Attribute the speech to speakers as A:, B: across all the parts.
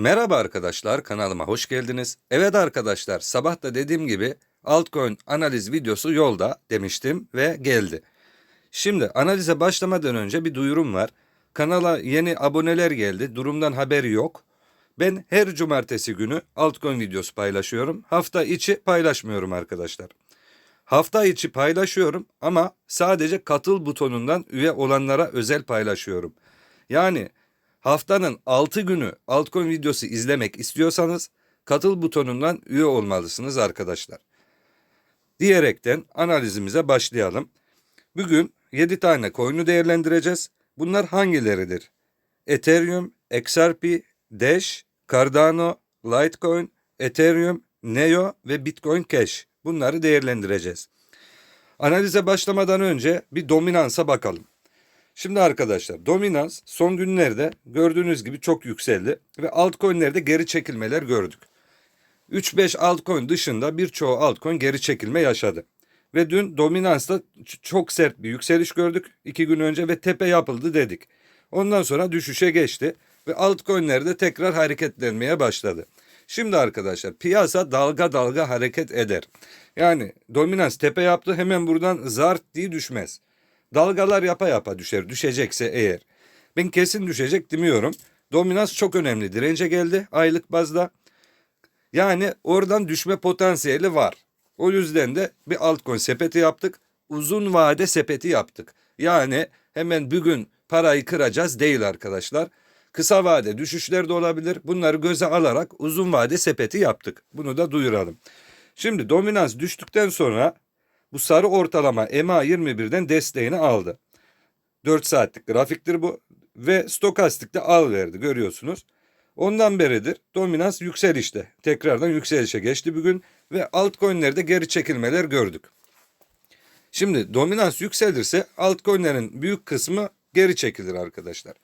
A: Merhaba arkadaşlar kanalıma hoş geldiniz. Evet arkadaşlar sabah da dediğim gibi altcoin analiz videosu yolda demiştim ve geldi. Şimdi analize başlamadan önce bir duyurum var. Kanala yeni aboneler geldi. Durumdan haberi yok. Ben her cumartesi günü altcoin videosu paylaşıyorum. Hafta içi paylaşmıyorum arkadaşlar. Hafta içi paylaşıyorum ama sadece katıl butonundan üye olanlara özel paylaşıyorum. Yani haftanın 6 günü altcoin videosu izlemek istiyorsanız katıl butonundan üye olmalısınız arkadaşlar. Diyerekten analizimize başlayalım. Bugün 7 tane coin'i değerlendireceğiz. Bunlar hangileridir? Ethereum, XRP, Dash, Cardano, Litecoin, Ethereum, Neo ve Bitcoin Cash. Bunları değerlendireceğiz. Analize başlamadan önce bir dominansa bakalım. Şimdi arkadaşlar dominans son günlerde gördüğünüz gibi çok yükseldi ve altcoin'lerde geri çekilmeler gördük. 3-5 altcoin dışında birçoğu altcoin geri çekilme yaşadı. Ve dün dominansta çok sert bir yükseliş gördük iki gün önce ve tepe yapıldı dedik. Ondan sonra düşüşe geçti ve altcoin'lerde tekrar hareketlenmeye başladı. Şimdi arkadaşlar piyasa dalga dalga hareket eder. Yani dominans tepe yaptı hemen buradan zart diye düşmez. Dalgalar yapa yapa düşer düşecekse eğer. Ben kesin düşecek demiyorum. Dominans çok önemli dirence geldi aylık bazda. Yani oradan düşme potansiyeli var. O yüzden de bir altcoin sepeti yaptık. Uzun vade sepeti yaptık. Yani hemen bugün parayı kıracağız değil arkadaşlar. Kısa vade düşüşler de olabilir. Bunları göze alarak uzun vade sepeti yaptık. Bunu da duyuralım. Şimdi dominans düştükten sonra bu sarı ortalama EMA 21'den desteğini aldı. 4 saatlik grafiktir bu ve stokastikte al verdi görüyorsunuz. Ondan beridir dominans yükselişte. Tekrardan yükselişe geçti bugün ve altcoin'lerde geri çekilmeler gördük. Şimdi dominans yükselirse altcoin'lerin büyük kısmı geri çekilir arkadaşlar.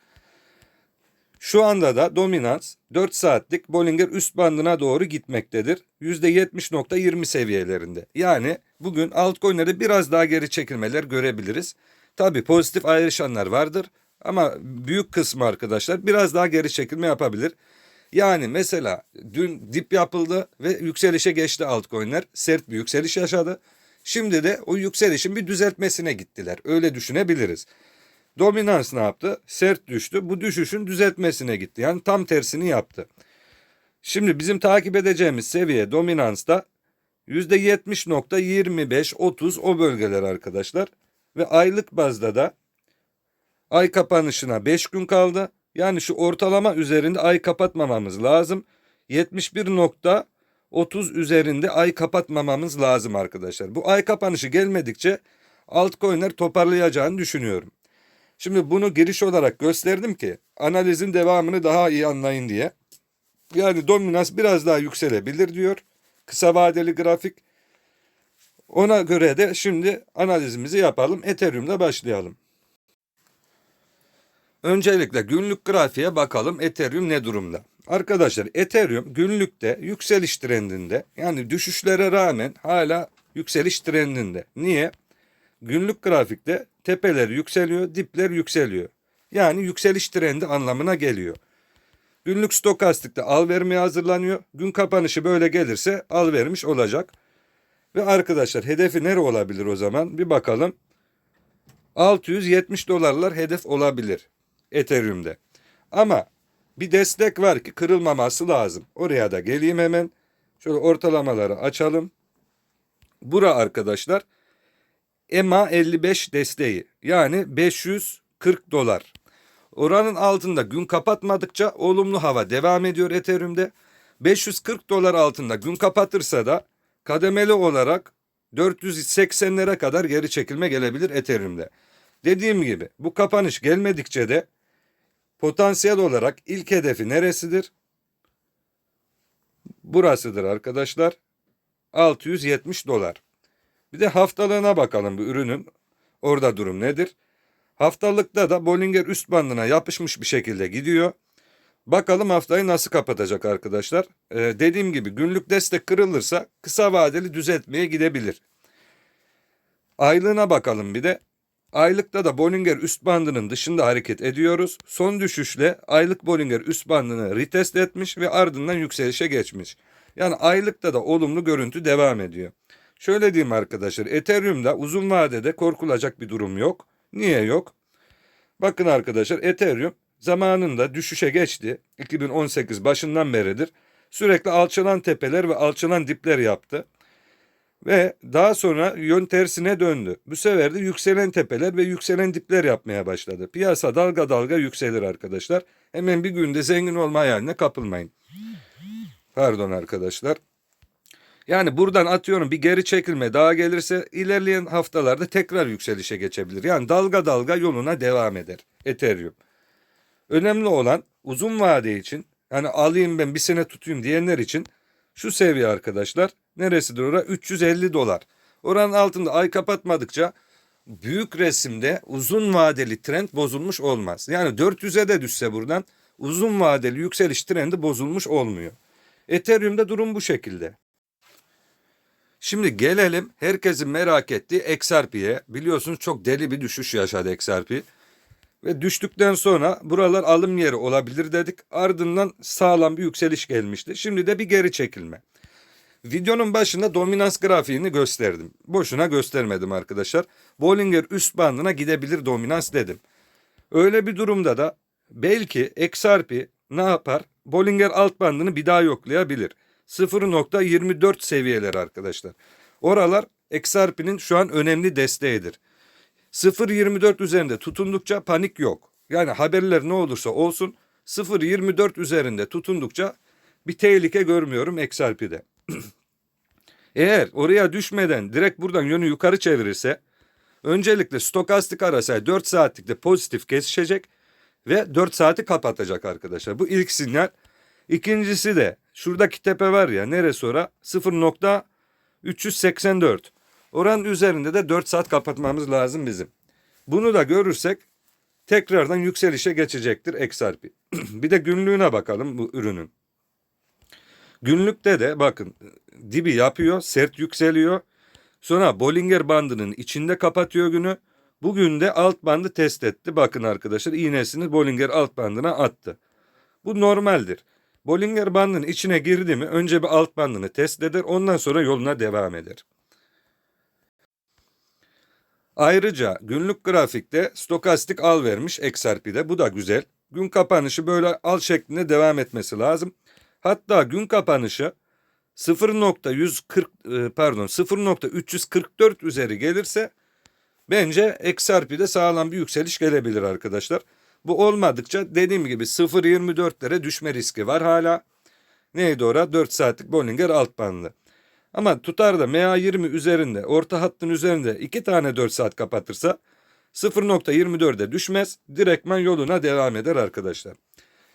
A: Şu anda da dominans 4 saatlik Bollinger üst bandına doğru gitmektedir. %70.20 seviyelerinde. Yani bugün altcoin'lerde biraz daha geri çekilmeler görebiliriz. Tabi pozitif ayrışanlar vardır ama büyük kısmı arkadaşlar biraz daha geri çekilme yapabilir. Yani mesela dün dip yapıldı ve yükselişe geçti altcoin'ler. Sert bir yükseliş yaşadı. Şimdi de o yükselişin bir düzeltmesine gittiler. Öyle düşünebiliriz. Dominans ne yaptı? Sert düştü. Bu düşüşün düzeltmesine gitti. Yani tam tersini yaptı. Şimdi bizim takip edeceğimiz seviye dominansta %70.25-30 o bölgeler arkadaşlar. Ve aylık bazda da ay kapanışına 5 gün kaldı. Yani şu ortalama üzerinde ay kapatmamamız lazım. 71.30 üzerinde ay kapatmamamız lazım arkadaşlar. Bu ay kapanışı gelmedikçe altcoin'ler toparlayacağını düşünüyorum. Şimdi bunu giriş olarak gösterdim ki analizin devamını daha iyi anlayın diye. Yani dominans biraz daha yükselebilir diyor. Kısa vadeli grafik. Ona göre de şimdi analizimizi yapalım. Ethereum'da başlayalım. Öncelikle günlük grafiğe bakalım Ethereum ne durumda. Arkadaşlar Ethereum günlükte yükseliş trendinde yani düşüşlere rağmen hala yükseliş trendinde. Niye? Günlük grafikte tepeler yükseliyor, dipler yükseliyor. Yani yükseliş trendi anlamına geliyor. Günlük stokastikte al vermeye hazırlanıyor. Gün kapanışı böyle gelirse al vermiş olacak. Ve arkadaşlar hedefi nere olabilir o zaman? Bir bakalım. 670 dolarlar hedef olabilir Ethereum'de. Ama bir destek var ki kırılmaması lazım. Oraya da geleyim hemen. Şöyle ortalamaları açalım. Bura arkadaşlar EMA 55 desteği yani 540 dolar. Oranın altında gün kapatmadıkça olumlu hava devam ediyor Ethereum'de. 540 dolar altında gün kapatırsa da kademeli olarak 480'lere kadar geri çekilme gelebilir Ethereum'de. Dediğim gibi bu kapanış gelmedikçe de potansiyel olarak ilk hedefi neresidir? Burasıdır arkadaşlar. 670 dolar. Bir de haftalığına bakalım bu ürünün. Orada durum nedir? Haftalıkta da Bollinger üst bandına yapışmış bir şekilde gidiyor. Bakalım haftayı nasıl kapatacak arkadaşlar. Ee, dediğim gibi günlük destek kırılırsa kısa vadeli düzeltmeye gidebilir. Aylığına bakalım bir de. Aylıkta da Bollinger üst bandının dışında hareket ediyoruz. Son düşüşle aylık Bollinger üst bandını retest etmiş ve ardından yükselişe geçmiş. Yani aylıkta da olumlu görüntü devam ediyor. Şöyle diyeyim arkadaşlar Ethereum'da uzun vadede korkulacak bir durum yok. Niye yok? Bakın arkadaşlar Ethereum zamanında düşüşe geçti. 2018 başından beridir. Sürekli alçalan tepeler ve alçalan dipler yaptı. Ve daha sonra yön tersine döndü. Bu sefer de yükselen tepeler ve yükselen dipler yapmaya başladı. Piyasa dalga dalga yükselir arkadaşlar. Hemen bir günde zengin olma hayaline kapılmayın. Pardon arkadaşlar. Yani buradan atıyorum bir geri çekilme daha gelirse ilerleyen haftalarda tekrar yükselişe geçebilir. Yani dalga dalga yoluna devam eder Ethereum. Önemli olan uzun vade için yani alayım ben bir sene tutayım diyenler için şu seviye arkadaşlar neresidir ora 350 dolar. Oranın altında ay kapatmadıkça büyük resimde uzun vadeli trend bozulmuş olmaz. Yani 400'e de düşse buradan uzun vadeli yükseliş trendi bozulmuş olmuyor. Ethereum'da durum bu şekilde. Şimdi gelelim herkesin merak ettiği XRP'ye. Biliyorsunuz çok deli bir düşüş yaşadı XRP. Ve düştükten sonra buralar alım yeri olabilir dedik. Ardından sağlam bir yükseliş gelmişti. Şimdi de bir geri çekilme. Videonun başında dominans grafiğini gösterdim. Boşuna göstermedim arkadaşlar. Bollinger üst bandına gidebilir dominans dedim. Öyle bir durumda da belki XRP ne yapar? Bollinger alt bandını bir daha yoklayabilir. 0.24 seviyeler arkadaşlar. Oralar XRP'nin şu an önemli desteğidir. 0.24 üzerinde tutundukça panik yok. Yani haberler ne olursa olsun 0.24 üzerinde tutundukça bir tehlike görmüyorum XRP'de. Eğer oraya düşmeden direkt buradan yönü yukarı çevirirse öncelikle stokastik arasay 4 saatlikte pozitif kesişecek ve 4 saati kapatacak arkadaşlar. Bu ilk sinyal. İkincisi de şuradaki tepe var ya neresi ora 0.384. Oranın üzerinde de 4 saat kapatmamız lazım bizim. Bunu da görürsek tekrardan yükselişe geçecektir XRP. bir de günlüğüne bakalım bu ürünün. Günlükte de bakın dibi yapıyor, sert yükseliyor. Sonra Bollinger bandının içinde kapatıyor günü. Bugün de alt bandı test etti. Bakın arkadaşlar iğnesini Bollinger alt bandına attı. Bu normaldir. Bollinger bandının içine girdi mi önce bir alt bandını test eder ondan sonra yoluna devam eder. Ayrıca günlük grafikte stokastik al vermiş XRP'de bu da güzel. Gün kapanışı böyle al şeklinde devam etmesi lazım. Hatta gün kapanışı 0.140 e, pardon 0.344 üzeri gelirse bence XRP'de sağlam bir yükseliş gelebilir arkadaşlar. Bu olmadıkça dediğim gibi 0.24'lere düşme riski var hala. Neydi ora? 4 saatlik Bollinger alt bandı. Ama tutar da MA20 üzerinde, orta hattın üzerinde 2 tane 4 saat kapatırsa 0.24'e düşmez. Direktman yoluna devam eder arkadaşlar.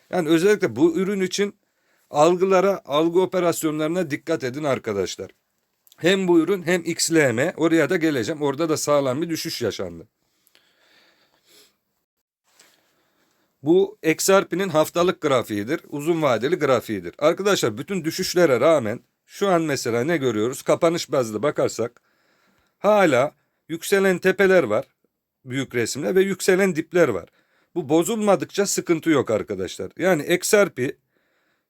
A: Yani özellikle bu ürün için algılara, algı operasyonlarına dikkat edin arkadaşlar. Hem bu ürün hem XLM oraya da geleceğim. Orada da sağlam bir düşüş yaşandı. Bu XRP'nin haftalık grafiğidir. Uzun vadeli grafiğidir. Arkadaşlar bütün düşüşlere rağmen şu an mesela ne görüyoruz? Kapanış bazlı bakarsak hala yükselen tepeler var büyük resimde ve yükselen dipler var. Bu bozulmadıkça sıkıntı yok arkadaşlar. Yani XRP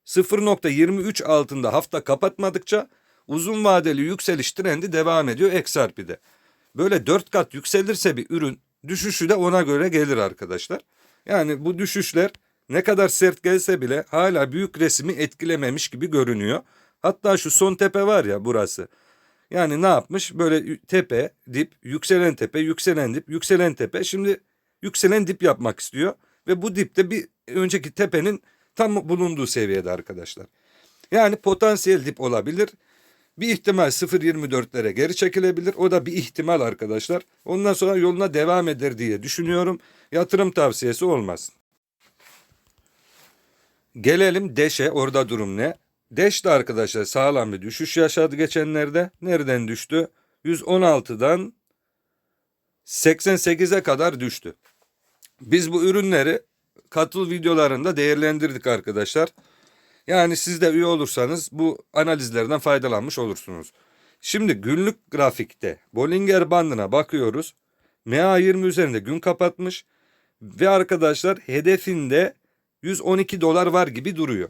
A: 0.23 altında hafta kapatmadıkça uzun vadeli yükseliş trendi devam ediyor XRP'de. Böyle 4 kat yükselirse bir ürün düşüşü de ona göre gelir arkadaşlar. Yani bu düşüşler ne kadar sert gelse bile hala büyük resmi etkilememiş gibi görünüyor. Hatta şu son tepe var ya burası. Yani ne yapmış? Böyle tepe, dip, yükselen tepe, yükselen dip, yükselen tepe. Şimdi yükselen dip yapmak istiyor. Ve bu dipte bir önceki tepenin tam bulunduğu seviyede arkadaşlar. Yani potansiyel dip olabilir. Bir ihtimal 0.24'lere geri çekilebilir. O da bir ihtimal arkadaşlar. Ondan sonra yoluna devam eder diye düşünüyorum. Yatırım tavsiyesi olmaz. Gelelim Deş'e. Orada durum ne? Deş de arkadaşlar sağlam bir düşüş yaşadı geçenlerde. Nereden düştü? 116'dan 88'e kadar düştü. Biz bu ürünleri katıl videolarında değerlendirdik arkadaşlar. Yani siz de üye olursanız bu analizlerden faydalanmış olursunuz. Şimdi günlük grafikte Bollinger bandına bakıyoruz. MA20 üzerinde gün kapatmış ve arkadaşlar hedefinde 112 dolar var gibi duruyor.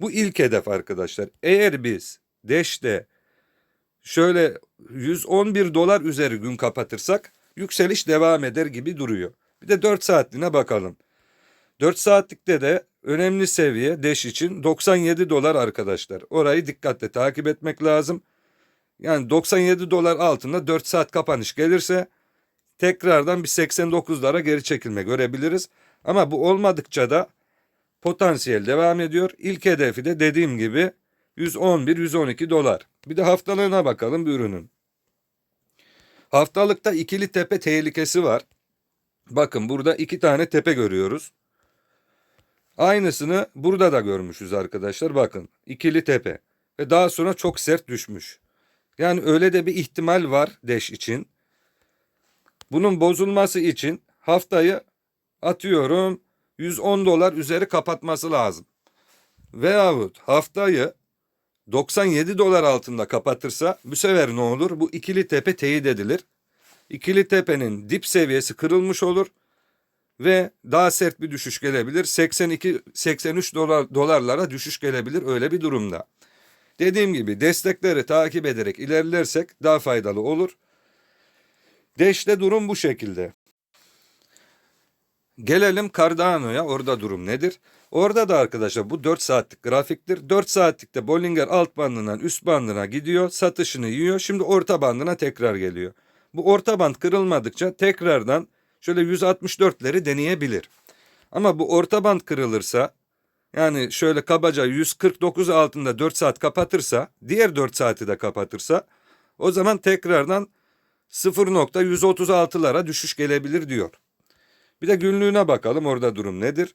A: Bu ilk hedef arkadaşlar. Eğer biz Dash'te şöyle 111 dolar üzeri gün kapatırsak yükseliş devam eder gibi duruyor. Bir de 4 saatliğine bakalım. 4 saatlikte de önemli seviye Dash için 97 dolar arkadaşlar. Orayı dikkatle takip etmek lazım. Yani 97 dolar altında 4 saat kapanış gelirse tekrardan bir 89'lara geri çekilme görebiliriz. Ama bu olmadıkça da potansiyel devam ediyor. İlk hedefi de dediğim gibi 111-112 dolar. Bir de haftalığına bakalım bir ürünün. Haftalıkta ikili tepe tehlikesi var. Bakın burada iki tane tepe görüyoruz. Aynısını burada da görmüşüz arkadaşlar. Bakın ikili tepe. Ve daha sonra çok sert düşmüş. Yani öyle de bir ihtimal var Dash için. Bunun bozulması için haftayı atıyorum 110 dolar üzeri kapatması lazım. Veyahut haftayı 97 dolar altında kapatırsa bu sefer ne olur? Bu ikili tepe teyit edilir. İkili tepenin dip seviyesi kırılmış olur ve daha sert bir düşüş gelebilir. 82 83 dolar dolarlara düşüş gelebilir öyle bir durumda. Dediğim gibi destekleri takip ederek ilerlersek daha faydalı olur. Dash'te durum bu şekilde. Gelelim Cardano'ya. Orada durum nedir? Orada da arkadaşlar bu 4 saatlik grafiktir. 4 saatlikte Bollinger alt bandından üst bandına gidiyor. Satışını yiyor. Şimdi orta bandına tekrar geliyor. Bu orta band kırılmadıkça tekrardan şöyle 164'leri deneyebilir. Ama bu orta band kırılırsa yani şöyle kabaca 149 altında 4 saat kapatırsa diğer 4 saati de kapatırsa o zaman tekrardan 0.136'lara düşüş gelebilir diyor. Bir de günlüğüne bakalım orada durum nedir?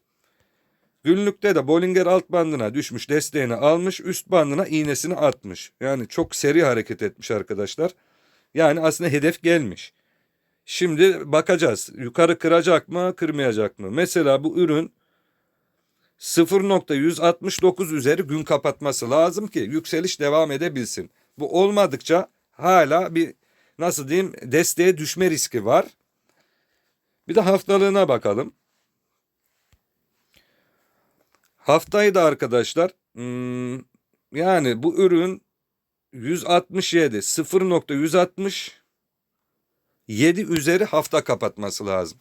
A: Günlükte de Bollinger alt bandına düşmüş desteğini almış üst bandına iğnesini atmış. Yani çok seri hareket etmiş arkadaşlar. Yani aslında hedef gelmiş. Şimdi bakacağız yukarı kıracak mı kırmayacak mı? Mesela bu ürün 0.169 üzeri gün kapatması lazım ki yükseliş devam edebilsin. Bu olmadıkça hala bir nasıl diyeyim desteğe düşme riski var. Bir de haftalığına bakalım. Haftayı da arkadaşlar hmm, yani bu ürün 167 0.160 7 üzeri hafta kapatması lazım.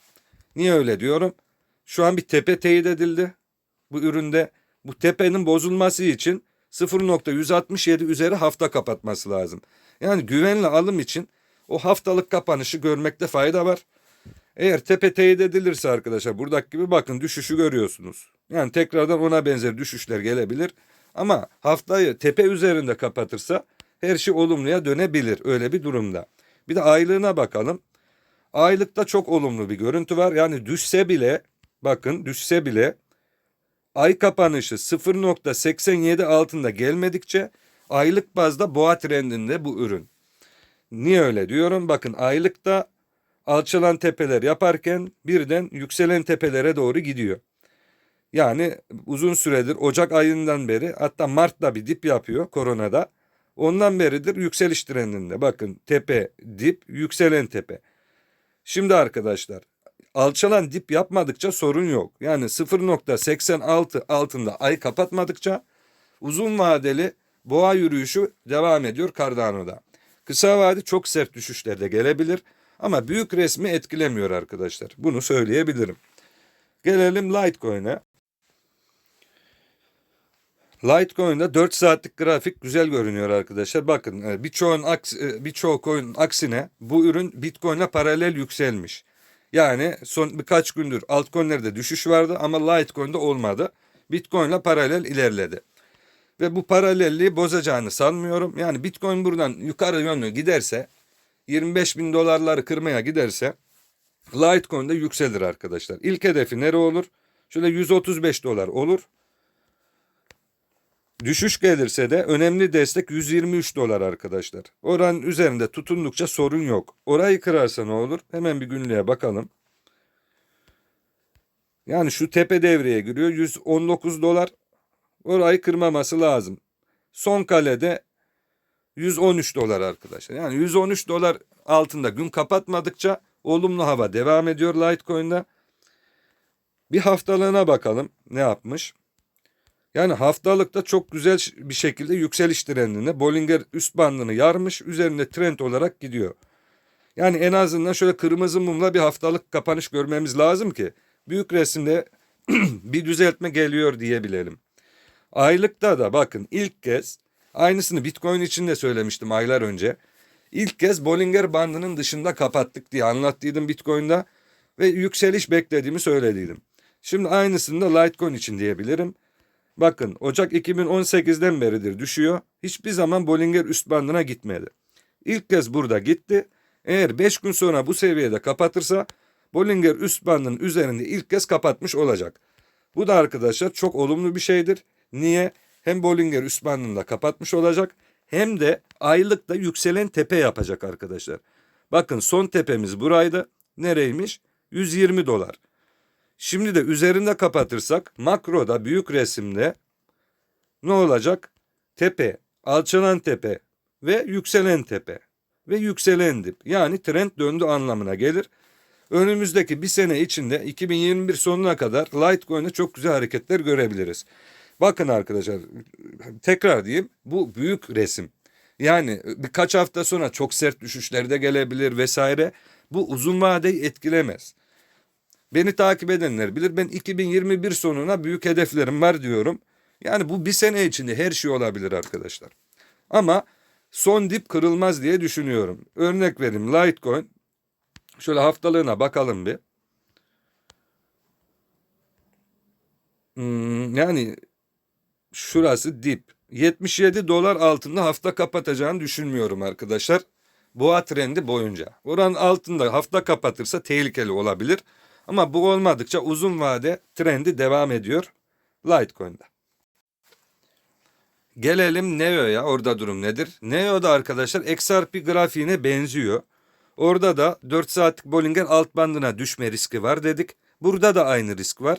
A: Niye öyle diyorum? Şu an bir tepe teyit edildi bu üründe. Bu tepenin bozulması için 0.167 üzeri hafta kapatması lazım. Yani güvenli alım için o haftalık kapanışı görmekte fayda var. Eğer tepe teyit edilirse arkadaşlar buradaki gibi bakın düşüşü görüyorsunuz. Yani tekrardan ona benzer düşüşler gelebilir. Ama haftayı tepe üzerinde kapatırsa her şey olumluya dönebilir öyle bir durumda. Bir de aylığına bakalım. Aylıkta çok olumlu bir görüntü var. Yani düşse bile bakın düşse bile ay kapanışı 0.87 altında gelmedikçe aylık bazda boğa trendinde bu ürün. Niye öyle diyorum? Bakın aylıkta alçalan tepeler yaparken birden yükselen tepelere doğru gidiyor. Yani uzun süredir Ocak ayından beri hatta Mart'ta bir dip yapıyor koronada. Ondan beridir yükseliş trendinde. Bakın tepe, dip, yükselen tepe. Şimdi arkadaşlar alçalan dip yapmadıkça sorun yok. Yani 0.86 altında ay kapatmadıkça uzun vadeli boğa yürüyüşü devam ediyor Cardano'da. Kısa vade çok sert düşüşler de gelebilir ama büyük resmi etkilemiyor arkadaşlar. Bunu söyleyebilirim. Gelelim Litecoin'e. Litecoin'de 4 saatlik grafik güzel görünüyor arkadaşlar. Bakın e, birçoğun aks birçok coin aksine bu ürün Bitcoin'e paralel yükselmiş. Yani son birkaç gündür altcoin'lerde düşüş vardı ama Litecoin'de olmadı. Bitcoin'le paralel ilerledi. Ve bu paralelliği bozacağını sanmıyorum. Yani Bitcoin buradan yukarı yönlü giderse 25 bin dolarları kırmaya giderse Litecoin de yükselir arkadaşlar. İlk hedefi nere olur? Şöyle 135 dolar olur. Düşüş gelirse de önemli destek 123 dolar arkadaşlar. Oranın üzerinde tutundukça sorun yok. Orayı kırarsa ne olur? Hemen bir günlüğe bakalım. Yani şu tepe devreye giriyor 119 dolar. Orayı kırmaması lazım. Son kalede 113 dolar arkadaşlar. Yani 113 dolar altında gün kapatmadıkça Olumlu hava devam ediyor Litecoin'de. Bir haftalığına bakalım ne yapmış. Yani haftalıkta çok güzel bir şekilde yükseliş trendinde Bollinger üst bandını yarmış. Üzerinde trend olarak gidiyor. Yani en azından şöyle kırmızı mumla bir haftalık kapanış görmemiz lazım ki büyük resimde bir düzeltme geliyor diyebilelim. Aylıkta da bakın ilk kez aynısını Bitcoin için de söylemiştim aylar önce. İlk kez Bollinger bandının dışında kapattık diye anlattıydım Bitcoin'da ve yükseliş beklediğimi söylediydim. Şimdi aynısını da Litecoin için diyebilirim. Bakın Ocak 2018'den beridir düşüyor. Hiçbir zaman Bollinger üst bandına gitmedi. İlk kez burada gitti. Eğer 5 gün sonra bu seviyede kapatırsa Bollinger üst bandının üzerinde ilk kez kapatmış olacak. Bu da arkadaşlar çok olumlu bir şeydir. Niye? Hem Bollinger üst bandında kapatmış olacak hem de aylıkta yükselen tepe yapacak arkadaşlar. Bakın son tepemiz buraydı. Nereymiş? 120 dolar. Şimdi de üzerinde kapatırsak makroda büyük resimde ne olacak? Tepe, alçalan tepe ve yükselen tepe ve yükselen dip. Yani trend döndü anlamına gelir. Önümüzdeki bir sene içinde 2021 sonuna kadar Litecoin'de çok güzel hareketler görebiliriz. Bakın arkadaşlar tekrar diyeyim bu büyük resim. Yani birkaç hafta sonra çok sert düşüşler de gelebilir vesaire. Bu uzun vadeyi etkilemez. Beni takip edenler bilir ben 2021 sonuna büyük hedeflerim var diyorum. Yani bu bir sene içinde her şey olabilir arkadaşlar. Ama son dip kırılmaz diye düşünüyorum. Örnek vereyim Litecoin. Şöyle haftalığına bakalım bir. Hmm, yani şurası dip. 77 dolar altında hafta kapatacağını düşünmüyorum arkadaşlar. Boğa trendi boyunca. Oranın altında hafta kapatırsa tehlikeli olabilir. Ama bu olmadıkça uzun vade trendi devam ediyor Litecoin'de. Gelelim Neo'ya. Orada durum nedir? Neo'da arkadaşlar XRP grafiğine benziyor. Orada da 4 saatlik Bollinger alt bandına düşme riski var dedik. Burada da aynı risk var.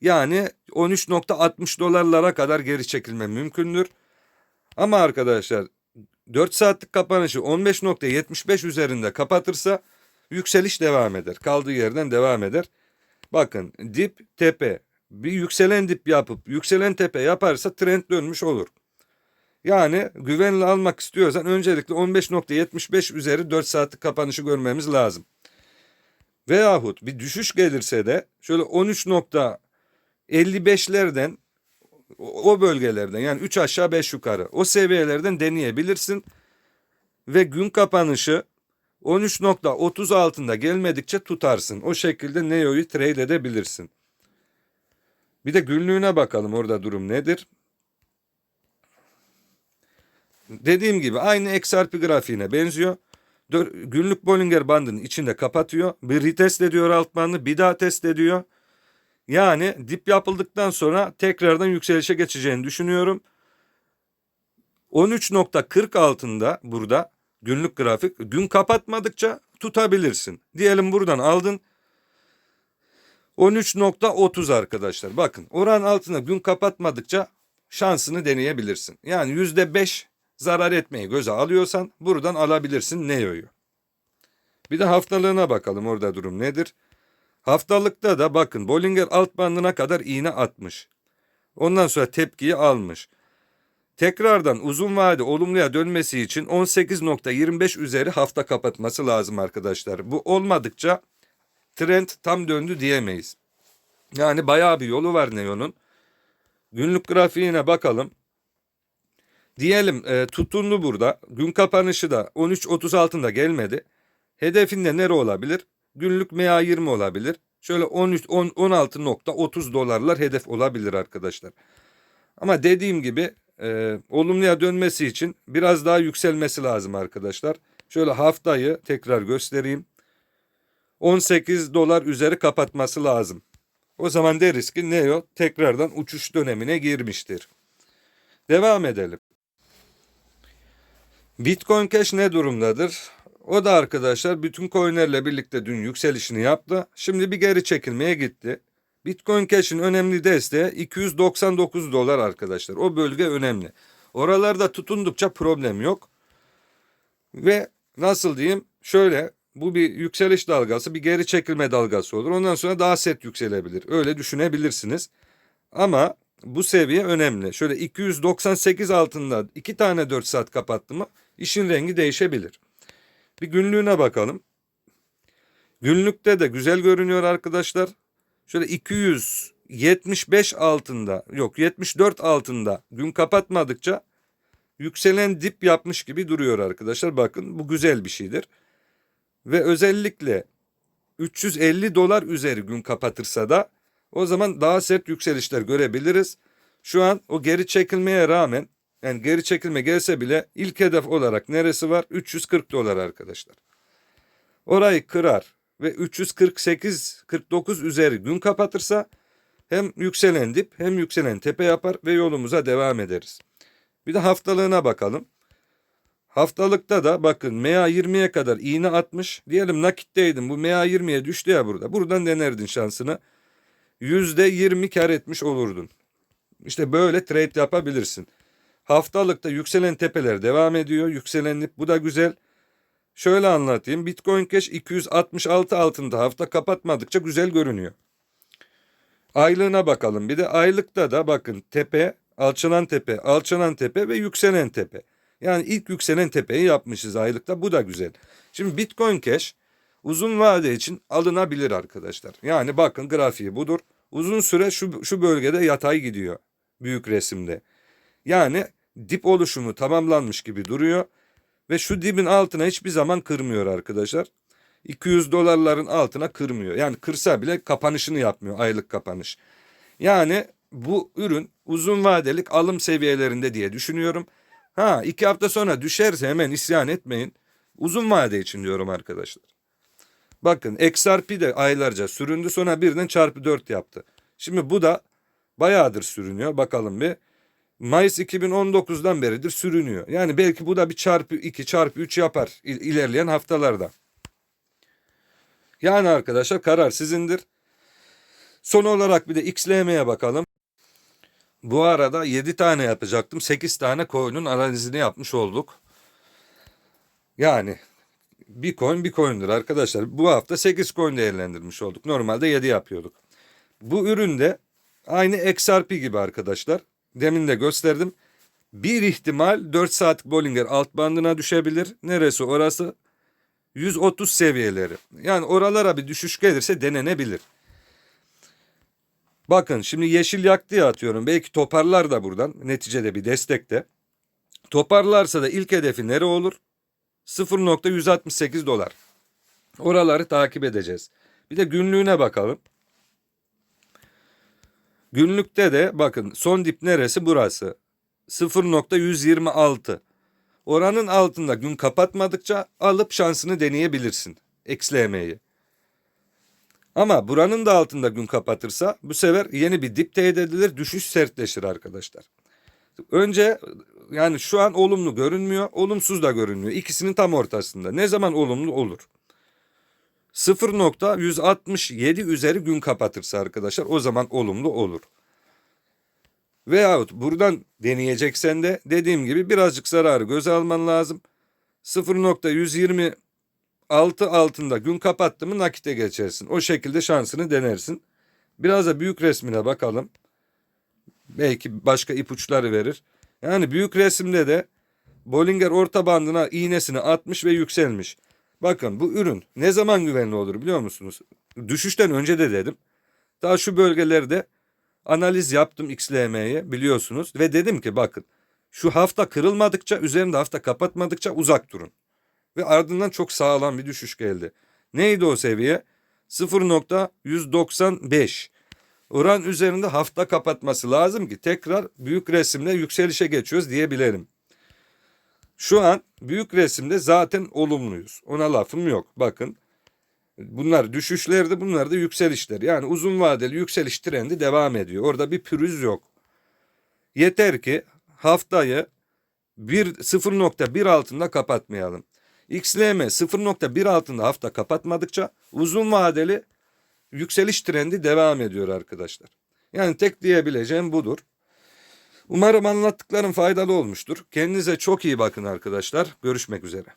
A: Yani 13.60 dolarlara kadar geri çekilme mümkündür. Ama arkadaşlar 4 saatlik kapanışı 15.75 üzerinde kapatırsa yükseliş devam eder. Kaldığı yerden devam eder. Bakın dip tepe bir yükselen dip yapıp yükselen tepe yaparsa trend dönmüş olur. Yani güvenli almak istiyorsan öncelikle 15.75 üzeri 4 saatlik kapanışı görmemiz lazım. Veyahut bir düşüş gelirse de şöyle 13.55'lerden o bölgelerden yani 3 aşağı 5 yukarı o seviyelerden deneyebilirsin. Ve gün kapanışı 13.30 altında gelmedikçe tutarsın. O şekilde Neo'yu trade edebilirsin. Bir de günlüğüne bakalım orada durum nedir? Dediğim gibi aynı XRP grafiğine benziyor. Günlük Bollinger bandının içinde kapatıyor. Bir retest ediyor alt bandı bir daha test ediyor. Yani dip yapıldıktan sonra tekrardan yükselişe geçeceğini düşünüyorum. 13.40 altında burada günlük grafik gün kapatmadıkça tutabilirsin. Diyelim buradan aldın 13.30 arkadaşlar. Bakın oran altında gün kapatmadıkça şansını deneyebilirsin. Yani %5 zarar etmeyi göze alıyorsan buradan alabilirsin Neo'yu. Bir de haftalığına bakalım orada durum nedir? Haftalıkta da bakın Bollinger alt bandına kadar iğne atmış. Ondan sonra tepkiyi almış. Tekrardan uzun vade olumluya dönmesi için 18.25 üzeri hafta kapatması lazım arkadaşlar. Bu olmadıkça trend tam döndü diyemeyiz. Yani bayağı bir yolu var Neo'nun. Günlük grafiğine bakalım. Diyelim e, tutundu burada. Gün kapanışı da 13.30 altında gelmedi. Hedefinde nere olabilir? Günlük MA20 olabilir. Şöyle 13 10, 16.30 dolarlar hedef olabilir arkadaşlar. Ama dediğim gibi e, olumluya dönmesi için biraz daha yükselmesi lazım arkadaşlar. Şöyle haftayı tekrar göstereyim. 18 dolar üzeri kapatması lazım. O zaman deriz ki Neo tekrardan uçuş dönemine girmiştir. Devam edelim. Bitcoin Cash ne durumdadır? O da arkadaşlar bütün coinlerle birlikte dün yükselişini yaptı. Şimdi bir geri çekilmeye gitti. Bitcoin Cash'in önemli desteği 299 dolar arkadaşlar. O bölge önemli. Oralarda tutundukça problem yok. Ve nasıl diyeyim? Şöyle Bu bir yükseliş dalgası, bir geri çekilme dalgası olur. Ondan sonra daha sert yükselebilir. Öyle düşünebilirsiniz. Ama bu seviye önemli. Şöyle 298 altında iki tane 4 saat kapattı mı işin rengi değişebilir. Bir günlüğüne bakalım. Günlükte de güzel görünüyor arkadaşlar. Şöyle 275 altında yok 74 altında gün kapatmadıkça yükselen dip yapmış gibi duruyor arkadaşlar. Bakın bu güzel bir şeydir. Ve özellikle 350 dolar üzeri gün kapatırsa da o zaman daha sert yükselişler görebiliriz. Şu an o geri çekilmeye rağmen yani geri çekilme gelse bile ilk hedef olarak neresi var? 340 dolar arkadaşlar. Orayı kırar ve 348-49 üzeri gün kapatırsa hem yükselen dip hem yükselen tepe yapar ve yolumuza devam ederiz. Bir de haftalığına bakalım. Haftalıkta da bakın MA 20'ye kadar iğne atmış. Diyelim nakitteydin bu MA 20'ye düştü ya burada. Buradan denerdin şansını. %20 kar etmiş olurdun. İşte böyle trade yapabilirsin. Haftalıkta yükselen tepeler devam ediyor. Yükselen dip bu da güzel. Şöyle anlatayım. Bitcoin Cash 266 altında hafta kapatmadıkça güzel görünüyor. Aylığına bakalım. Bir de aylıkta da bakın tepe, alçalan tepe, alçalan tepe ve yükselen tepe. Yani ilk yükselen tepeyi yapmışız aylıkta. Bu da güzel. Şimdi Bitcoin Cash uzun vade için alınabilir arkadaşlar. Yani bakın grafiği budur. Uzun süre şu, şu bölgede yatay gidiyor. Büyük resimde. Yani dip oluşumu tamamlanmış gibi duruyor. Ve şu dibin altına hiçbir zaman kırmıyor arkadaşlar. 200 dolarların altına kırmıyor. Yani kırsa bile kapanışını yapmıyor aylık kapanış. Yani bu ürün uzun vadelik alım seviyelerinde diye düşünüyorum. Ha iki hafta sonra düşerse hemen isyan etmeyin. Uzun vade için diyorum arkadaşlar. Bakın XRP de aylarca süründü sonra birden çarpı 4 yaptı. Şimdi bu da bayağıdır sürünüyor. Bakalım bir. Mayıs 2019'dan beridir sürünüyor. Yani belki bu da bir çarpı 2 çarpı 3 yapar il- ilerleyen haftalarda. Yani arkadaşlar karar sizindir. Son olarak bir de XLM'ye bakalım. Bu arada 7 tane yapacaktım. 8 tane coin'un analizini yapmış olduk. Yani bir coin bir coin'dir arkadaşlar. Bu hafta 8 coin değerlendirmiş olduk. Normalde 7 yapıyorduk. Bu üründe aynı XRP gibi arkadaşlar. Demin de gösterdim. Bir ihtimal 4 saat Bollinger alt bandına düşebilir. Neresi orası? 130 seviyeleri. Yani oralara bir düşüş gelirse denenebilir. Bakın şimdi yeşil yaktı ya atıyorum. Belki toparlar da buradan. Neticede bir destekte. Toparlarsa da ilk hedefi nere olur? 0.168 dolar. Oraları takip edeceğiz. Bir de günlüğüne bakalım. Günlükte de bakın son dip neresi? Burası. 0.126. Oranın altında gün kapatmadıkça alıp şansını deneyebilirsin. Eksilemeyi. Ama buranın da altında gün kapatırsa bu sefer yeni bir dip teyit edilir, düşüş sertleşir arkadaşlar. Önce yani şu an olumlu görünmüyor, olumsuz da görünmüyor. İkisinin tam ortasında. Ne zaman olumlu olur? 0.167 üzeri gün kapatırsa arkadaşlar o zaman olumlu olur. Veyahut buradan deneyeceksen de dediğim gibi birazcık zararı göze alman lazım. 0.126 altında gün kapattı mı nakite geçersin. O şekilde şansını denersin. Biraz da büyük resmine bakalım. Belki başka ipuçları verir. Yani büyük resimde de Bollinger orta bandına iğnesini atmış ve yükselmiş. Bakın bu ürün ne zaman güvenli olur biliyor musunuz? Düşüşten önce de dedim. Daha şu bölgelerde analiz yaptım XLM'ye biliyorsunuz ve dedim ki bakın şu hafta kırılmadıkça üzerinde hafta kapatmadıkça uzak durun. Ve ardından çok sağlam bir düşüş geldi. Neydi o seviye? 0.195. Oran üzerinde hafta kapatması lazım ki tekrar büyük resimde yükselişe geçiyoruz diyebilirim. Şu an büyük resimde zaten olumluyuz. Ona lafım yok. Bakın bunlar düşüşlerdi bunlar da yükselişler. Yani uzun vadeli yükseliş trendi devam ediyor. Orada bir pürüz yok. Yeter ki haftayı 1 0.1 altında kapatmayalım. XLM 0.1 altında hafta kapatmadıkça uzun vadeli yükseliş trendi devam ediyor arkadaşlar. Yani tek diyebileceğim budur. Umarım anlattıklarım faydalı olmuştur. Kendinize çok iyi bakın arkadaşlar. Görüşmek üzere.